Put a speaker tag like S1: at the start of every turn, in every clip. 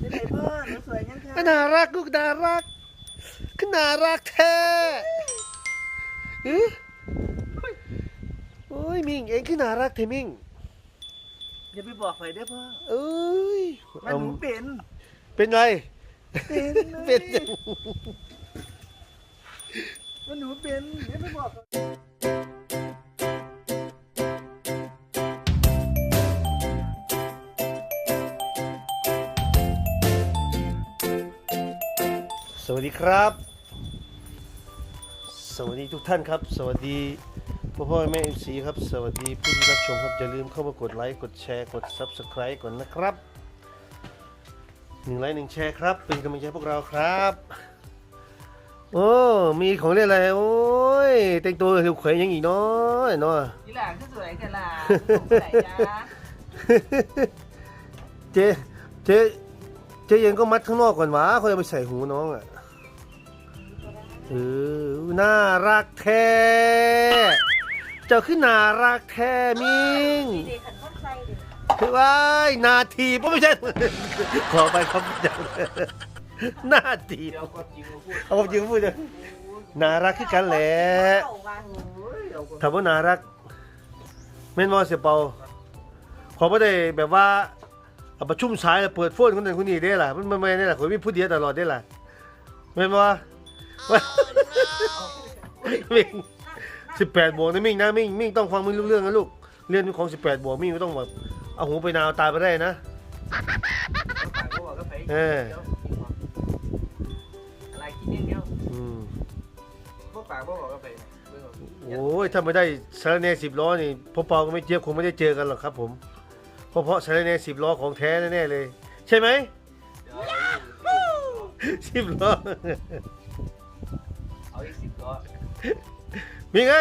S1: นี่ไหนพ่อหนูสวยยังคะ
S2: ก็น่ารักลูกน่ารักก็น่ารักแท้อื้อโอ้ยมิงเองก็น่ารักแท้มิง
S1: อย่าไปบอกใครได้อพ่อ
S2: เอ้ย
S1: มันหนูเป็น
S2: เป็นไร
S1: เป็น
S2: เป็น
S1: จังมันหนูเป็นอย่าไปบอก
S2: สวัสดีครับ สวัสดีทุกท่านครับ สวัสดีพ่อพ่อแม่เอฟซีครับ สวัสดีผู้ที่รับชมครับอย่าลืมเข้ามากดไลค์ กดแชร์ กด Subscribe ก่อนนะครับหนึ่งไลค์หนึ่งแชร์ครับ เป็นกำลังใจให้พวกเราครับ โอ้ มีของเล่นอะไร โอ้ย แต่งตัวเหี่ยวเขวยยังอีกเนาะเนาะ
S1: ทีหลังก็สวยกันล่ะสงสัยจ้า
S2: เจ๊เจ๊เจ๊ยังก็มัดข้างนอกก่อนวะเขาจะไปใส่หูน้องอะ เออน่ารักแท้เจ้าคือน่ารักแท้มิงคือว่านาทีเพราะไม่ใช่ ขอไปครับจังนาที
S1: เดี๋ยวก็จริงมาพูด
S2: เอาความจริงมพูดเลยน่ารักคือกันแหละถามว่าน่ารักแม่นว่าเสียเปาขอไม่ได้แบบว่าประชุมสายเปิดโฟนคนนั้นคนนี้ได้ล่ะมันมันไม่ได้ล่ะคนมีผู้เดียวตลอดได้ล่ะแม่นว่าว่า มิงสิบแปดบวกนะมิงนะมิงมิงต้องฟังไม่รู้เรื่องนะลูก เรื่องของสิบแปดบวกมิงก็ต้องแบบเอาหูไปนาวตายไปได้นะ
S1: ปากก็บอกก็ไป
S2: เออ
S1: อะไรกินอย่างเดียว
S2: อืม
S1: พวกปากก็บอกก็ไปเบิ่งเอา
S2: โอ้ยถ้าไม่ได้สารแหนสิบล้อนี่พ่อเปาก็ไม่เจี๊ยบคงไม่ได้เจอกันหรอกครับ ผมเพราะเพราะสารแหนสิบล้อของแท้แน่ๆเลย ใช่ไหม
S1: เดี๋ยวเอา
S2: สิบล้อ
S1: เอาอีกสิบล้อ
S2: มีไง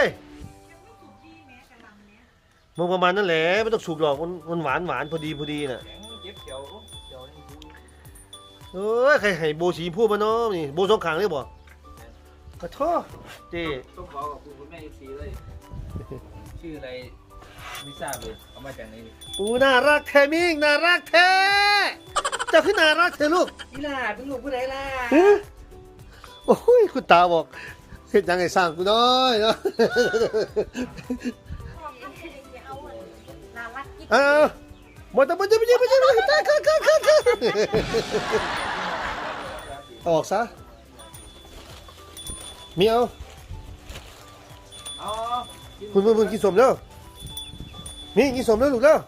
S2: มันประมาณนั้นแหละไม่ต้องสูบหรอกมันมันหวานหวานพอดีพอดีน่ะ
S1: แข็งเจ็บเขียวเดี๋ยวนี่ดู
S2: เอ้ยใครให้โบสีพูดมาเนาะนี่โบสองขางเลยบ่ขอโทษเจ้
S1: ต้องขอขอบคุณคุณแม่อีซีเลยชื่ออะไรไม่ทราบเลยเอามาจากไหนนี่
S2: อูน่ารักแท้มิงน่ารักแท้เจ้าขึ้นน่ารักแท้ลูก
S1: นี่ล่ะเป็นลูกผู้ใดล่ะ
S2: ฮะ โอ้ยคุณตาบอกเฮ็ดยังไงสร้างกูน้อยเนาะ
S3: เอาน่ารักกิ๊บ
S2: เอ้าหมดแต่ไม่ใช่ไม่ใช่ไม่ใช่ไม่ใช่กันกันกันกันออกซะมีเอา
S1: เอา
S2: คุณคุณคุณกินสมแล้วมีกินสมแล้วลูกแล้ว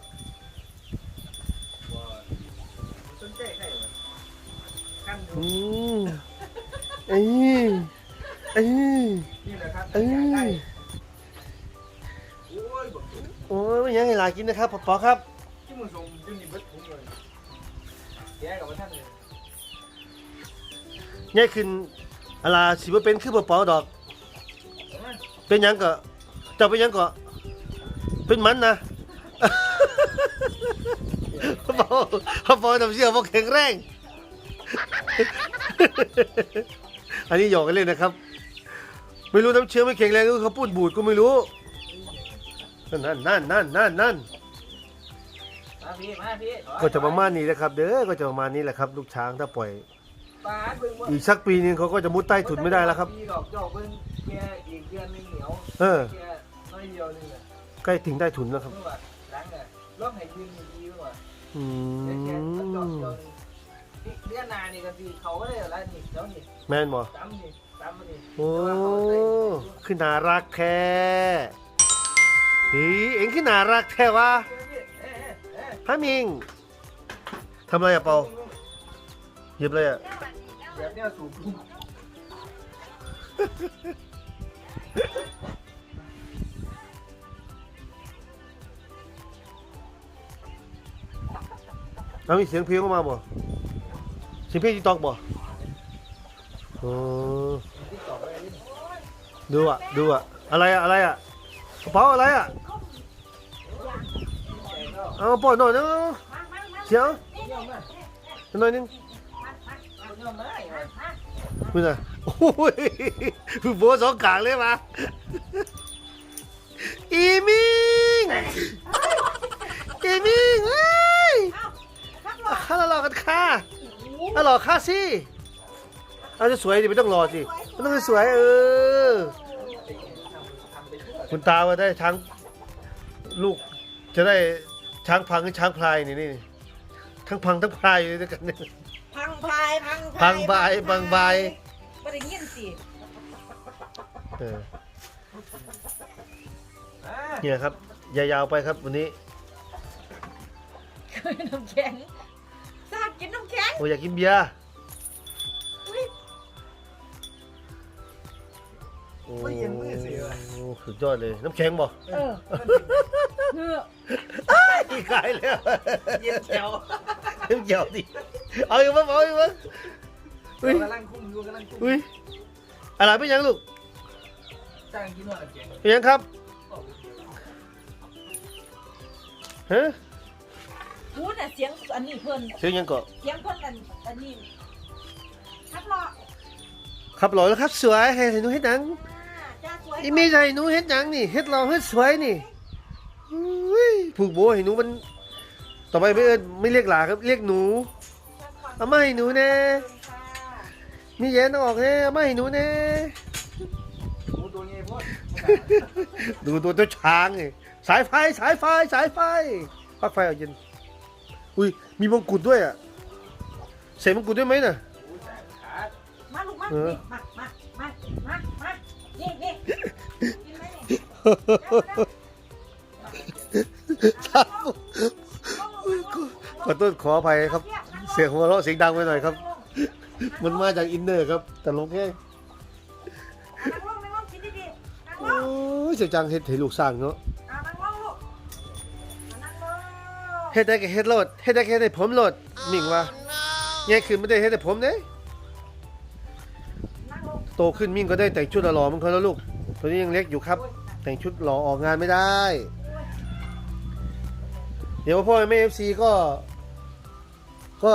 S1: นกินนะครับ
S2: ปอครับ
S1: ที่มึงส่งที่มีเบิดถุงเลยแย่กับว่าท่านเลย
S2: นี่ขึ้นอะไรสิว่าเป็นคือปอดอก
S1: เห็นไหม
S2: เป็นหยังก็เจ้าเป็นหยังก็เป็นมันนะเขาบอกเขาบอกทำเชื่อบอกแข็งแรง อันนี้หยอกกันเล่นนะครับ ไม่รู้น้ำเชื้อไม่แข็งแรงหรือเขาพูดบูดก็ไม่รู้ นั่นนั่นนั่นนั่นนั่น
S1: มา พี่มาพี่
S2: ก็จะประมาณนี้แหละครับเด้อก็จะประมาณนี้แหละครับ ลูกช้างถ้าปล่อย
S1: ปาดเบิ่งว่า
S2: อีกสักปีนึงเขาก็จะมุดใต้ถุนไม่ได้แล้วครับ
S1: ปีดอกจอกเบิ่งแกอีกเดือนหนึงเหนียว
S2: เออ
S1: แกน้อยเดียวหนึงอะ
S2: ใกล้ถึงใต้ถุนแล้วครับ
S1: เมื่อวานหลังอะรอบให้ยืนอยู่ดีเมื่อวาน
S2: อื
S1: แกแกดอกเดียว
S2: ม
S1: หนึงนี่เดือนหนานี่ก็สิเขาก็ได้แล้วนี่เดี๋ยวนี่
S2: แม่นบ่
S1: ตามนี่ตามมานี่
S2: โอ้
S1: แต่ว่าเขาใส่
S2: คือน่ารักแท้ฮีเอ็งคือน่ารักแท้วะ
S1: เอ๊ะเอ๊ะเอ๊ะ
S2: พระมิงทำอะไรอะเปาหยิบเลยอะ
S1: แบบเนี้ยสูบ
S2: แล้วมีเสียงเพลงออกมาบ่เสียงเพลงที่ตอกบ่โอ้ดูอะดูอะอะไรอะอะไรอะกระเป๋าอะไรอะ เอาปล่อยหน่อยนึงเสียงหน่อยนึงคุณอะโอ้ยคือโบสองกางเลยมาอีมิงอีมิงเฮ้ยกันค่ะเอาหล่อค่ะสิเอาจะสวยดิไม่ต้องรอสิมันต้องสวยเออคุณตาว่าได้ช้างลูกจะได้ ช้างพังกับช้างพลายนี่นี่ทั้งพังทั้งพลายอยู่ด้วยกันเนี่ย
S3: พังพาย พัง
S2: พังพายพังพาย
S3: บ่ได้ยินสิ
S2: เออ
S1: อ่า
S2: เนี่ยครับอย่ายาวไปครับวันนี้
S3: คือน้ำแข็งซากินน้ำแข็ง
S2: โอ้อยากกินเบียร์
S3: อุ๊ย
S2: โอ้โอ้สุดยอดเลยน้ำแข็งบ่
S3: เออเนื้อ
S2: อีกขายแล้ว
S1: เย็นแถว
S2: น้ำเกี่ยวดิเอาอีกมั้งเอาอีกมั้งอุ้ย
S1: กำลังคุ้มอยู่กำลังคุ้ม
S2: อุ้ยอะไรไม่ยังลูก
S1: จ้างกินว่าเก่ง
S2: ไม่ยังครับฮะ
S3: พูดน่ะเสียงอันนี้เพิ่น
S2: เสียงยังเกาะ
S3: เสียงเพิ่นอันอันนี้ครับรอ
S2: ครับหล่อแล้วครับสวยให้หนูเฮ็ดหนัง
S3: อ่าจ้าสวย
S2: อีมีใจหนูเฮ็ดหนังนี่เฮ็ดหล่อเฮ็ดสวยนี่อุ้ย ผูกโบให้หนูมัน ต่อไปไม่เอิ้นไม่เรียกหลาครับ เรียกหนูเอามาให้หนูแน่
S3: ค่ะ
S2: มีแย้นออกแน่เอามาให้หนูแน่
S1: หมูตัวนี้พวก
S2: ดูตัวเจ้าช้างไงสายไฟสายไฟสายไฟปลั๊กไฟเอาเย็นอุ้ยมีมงกุฎด้วยอะใส่มงกุฎด้วยไหมน่ะ
S1: หูแสบขาด
S3: มาลูกมา
S2: เออ
S3: นี่มามามามามานี่นี่กินไหมนี่เร็วเร็ว
S2: ครับ ขอโทษขออภัยครับ เสียงหัวเราะเสียงดังไปหน่อยครับ มันมาจากอินเนอร์ครับแต่ลงแค่โอ้ยเสียจังเฮ็ดให้ลูกสร้างเนาะเฮ็ดได้แค่เฮ็ดโลดเฮ็ดได้แค่ได้ผมโลดมิ่งว่าแง่ขึ้นไม่ได้เฮ็ดได้ผมเด้
S3: นั่งลง
S2: โตขึ้นมิ่งก็ได้แต่งชุดหล่อมันเขาแล้วลูกตัวนี้ยังเล็กอยู่ครับ แต่งชุดหล่อออกงานไม่ได้ เดี๋ยวพ่อแม่เอฟซีก็ ก็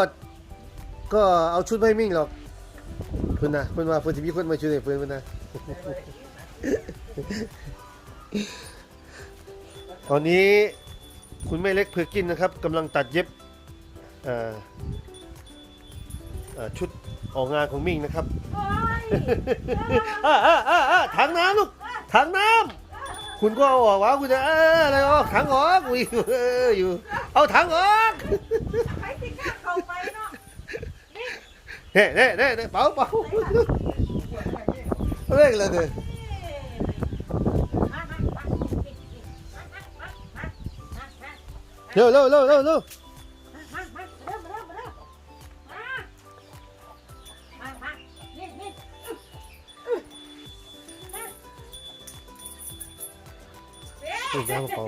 S2: ก็เอาชุดมาให้มิ่งหรอกเพื่อนนะเพื่อนว่าเพื่อนจะมีคนมาช่วยเพื่อนเพื่อนนะตอนนี้คุณแม่เล็กเพอร์กินนะครับกำลังตัดเย็บเอ่อเอ่อชุดออกงานของมิ่งนะครับ
S3: เฮ้ย
S2: อ่าอ่าอ่าอ่าถังน้ำลูกถังน้ำ คุณก็เอาออกวะคุณจะเอออะไรออกถังออกอุ้ยเอออยู่ เอาถังออก
S3: ใครสิกล้าเข้าไปเนาะ
S2: เน่เน่เน่เน่เป่าเป่าเร่งเลยเด้อ
S3: มามามามามามามา
S2: เร็วเร็วเร็วเร็ว
S3: นี่
S2: ยางกระเป๋า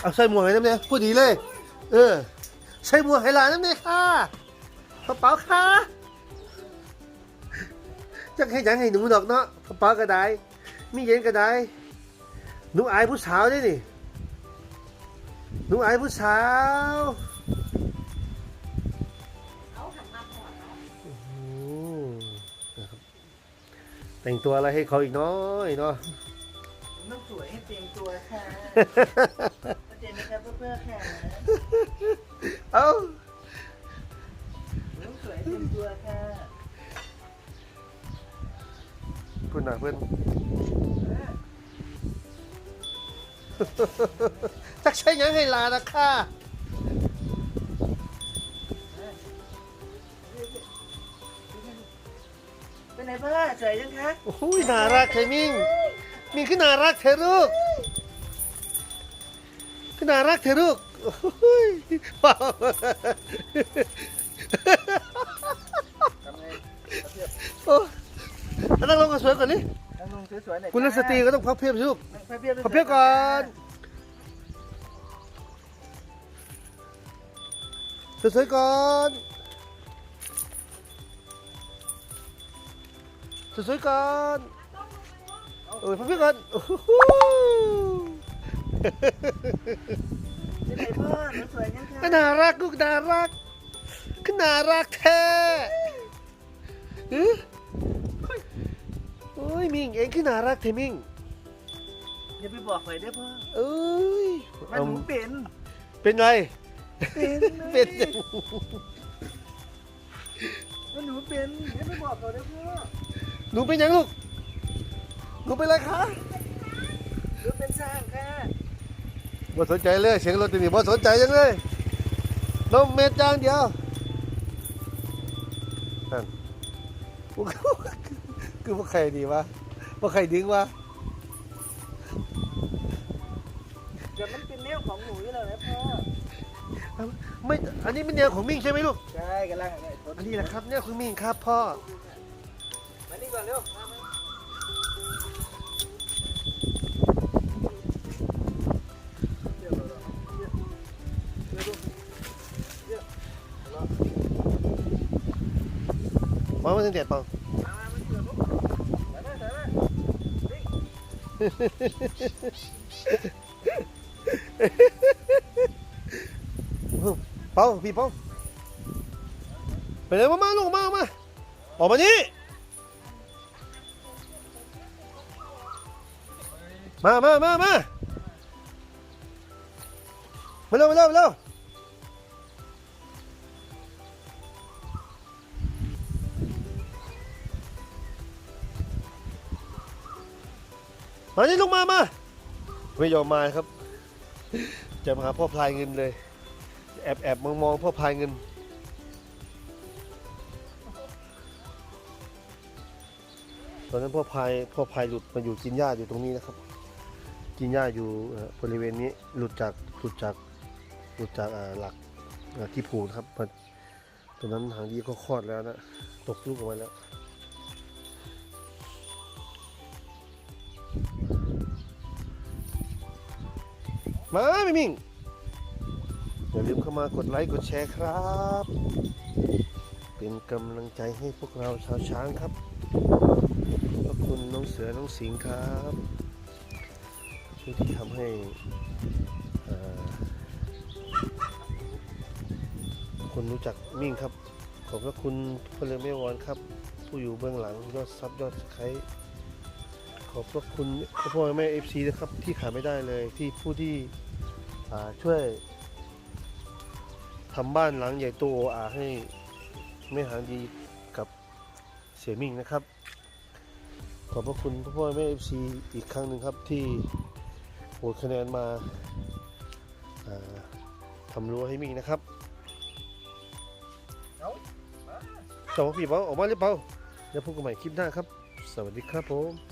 S2: เอาใส่หมวกให้น้ำเนี่ยพูดดีเลย เออ ใส่หมวกให้หลานน้ำเนี่ยค่ะกระเป๋าค่ะจักให้หยังให้หนูดอกเนาะกระเป๋าก็ได้มีเย็นก็ได้หนูอายผู้สาวได้นี่หนูอายผู้สาว
S3: เอาหันมาก่อนเนาะ
S2: อืมนะครับแต่งตัวอะไรให้เขาอีกน้อยเนาะ
S4: ต้องสวยให้เต็มตัวค่ะเข้าใจไหมครับเพื่อนๆค่ะ
S2: เอ้า
S4: ต้องสวยให้เต็มตัวค่ะ
S2: คุณน่ะเพื่อนจักใช้หยังให้หลานนะค่ะ
S4: เป็นไงพ่อสวยยังคะ
S2: โอ้ยน่ารักเทมิ่ง มิ่งคือน่ารักเธอลูกคือน่ารักเธอลูกโอ้ยว้าว
S1: ทำไง
S2: โอ้อันนั่งลงกันสวยก่อนนี่
S4: นั่งลงสวยๆหน่อย
S2: คุณนักสตรีก็ต้องพับเพียบสิลูก
S4: พับเพียบ
S2: พับเพียบก่อนสวยๆก่อนสวยๆก่อนโอ้ยพับเพียบก่อนโอ้โห
S4: เป็นไงพ่อหนูสวยยังคะ
S2: น่ารักลูกน่ารักคือน่ารักแท้อื้อโอ้ยมิงเองคือน่ารักแท้มิง
S4: อย่าไปบอกใครได้พ่อ
S2: เอ้ย
S4: มันหนูเป็น
S2: เป็นไร
S4: เป็น
S2: เป็นยัง
S4: ว่าหนูเป็นให้ไม่บอกเขาได้พ่อ
S2: หนูเป็นยังลูก หนูเป็นอะไรคะ
S4: หนูเป็นสร้างค่ะ
S2: บ่สนใจเลยเสียงรถตัวนี้บ่สนใจยังเลยนมเม็ดจางเดียวนั่นกูคือว่าใครดีวะว่าใครดึงวะ
S4: เดี๋ยวมันเป็นแนวของหนูอยู่แล้วนะพ่อ
S2: ไม่ อันนี้เป็นแนวของมิ่งใช่ไหมลูก
S4: ใช่กำลังไอ้ท
S2: อันนี้แหละครับแนวของมิ่งครับพ่อ
S4: มานี่ก่อนเร็ว มา
S2: ไม่งเด็ดเปล่า
S4: มามามันเกิดลูกไปมาไปมาวิ่ง
S2: เปล่าพี่เปล่าไปเลยมามาลูกมามาออกมานี่มามามามามาเร็วมาเร็วมาเร็ว มานี่ลูกมามาไม่ยอมมาครับ จะมาหาพ่อพลายเงินเลย แอบแอบมองมองพ่อพลายเงิน ตอนนั้นพ่อพายพ่อพายหลุดมาอยู่กินหญ้าอยู่ตรงนี้นะครับ กินหญ้าอยู่บริเวณนี้หลุดจากหลุดจากหลุดจากหลักที่ผูกนครับตอนนั้นหางดีก็คลอดแล้วนะตกลูกออกมาแล้ว มาไม่มิงอย่าลืมเข้ามากดไลค์กดแชร์ครับ เป็นกำลังใจให้พวกเราชาวช้างครับขอบคุณน้องเสือน้องสิงห์ครับที่ที่ทำให้คนรู้จักมิ่งครับ ขอบพระคุณพลเมืองแม่วอนครับ ผู้อยู่เบื้องหลังยอดซับยอดไคร อบพระคุณพ่อแม่เอฟซีนะครับที่ขาดไม่ได้เลยที่ผู้ที่ช่วยทำบ้านหลังใหญ่โตโออาให้แม่หางดีกับเสียมิ่งนะครับ ขอบพระคุณพ่อพ่อแม่เอฟซีอีกครั้งหนึ่งครับที่โหวตคะแนนมาอ่าทำรั้วให้มิ่งนะครับจอพี่เปาออกมาหรือเปล่าเดี๋ยวพบกันใหม่คลิปหน้าครับ สวัสดีครับผม